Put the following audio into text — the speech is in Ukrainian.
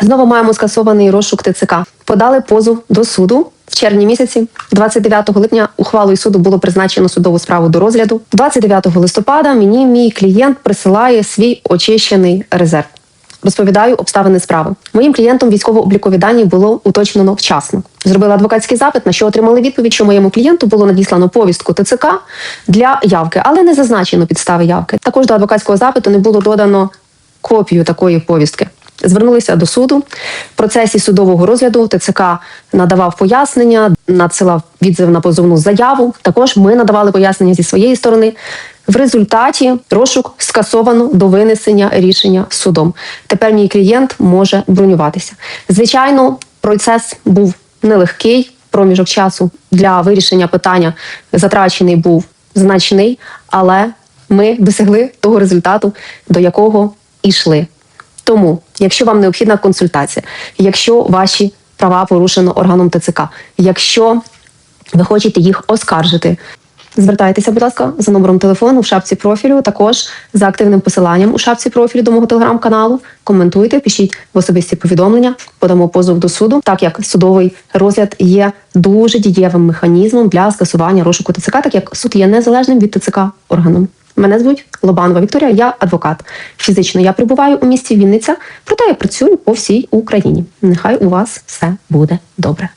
Знову маємо скасований розшук ТЦК. Подали позов до суду в червні місяці. 29 липня ухвалою суду було призначено судову справу до розгляду. 29 листопада мені мій клієнт присилає свій очищений резерв. Розповідаю обставини справи. Моїм клієнтом військово-облікові дані було уточнено вчасно. Зробила адвокатський запит, на що отримали відповідь, що моєму клієнту було надіслано повістку ТЦК для явки, але не зазначено підстави явки. Також до адвокатського запиту не було додано копію такої повістки. Звернулися до суду. В процесі судового розгляду ТЦК надавав пояснення, надсилав відзив на позовну заяву. Також ми надавали пояснення зі своєї сторони. В результаті розшук скасовано до винесення рішення судом. Тепер мій клієнт може бронюватися. Звичайно, процес був нелегкий. Проміжок часу для вирішення питання затрачений був значний, але ми досягли того результату, до якого йшли. Тому, якщо вам необхідна консультація, якщо ваші права порушено органом ТЦК, якщо ви хочете їх оскаржити, звертайтеся, будь ласка, за номером телефону в шапці профілю, також за активним посиланням у шапці профілю до мого телеграм-каналу. Коментуйте, пишіть в особисті повідомлення, подамо позов до суду, так як судовий розгляд є дуже дієвим механізмом для скасування розшуку ТЦК, так як суд є незалежним від ТЦК органом. Мене звуть Лобанова Вікторія, я адвокат. Фізично я прибуваю у місті Вінниця, проте я працюю по всій Україні. Нехай у вас все буде добре.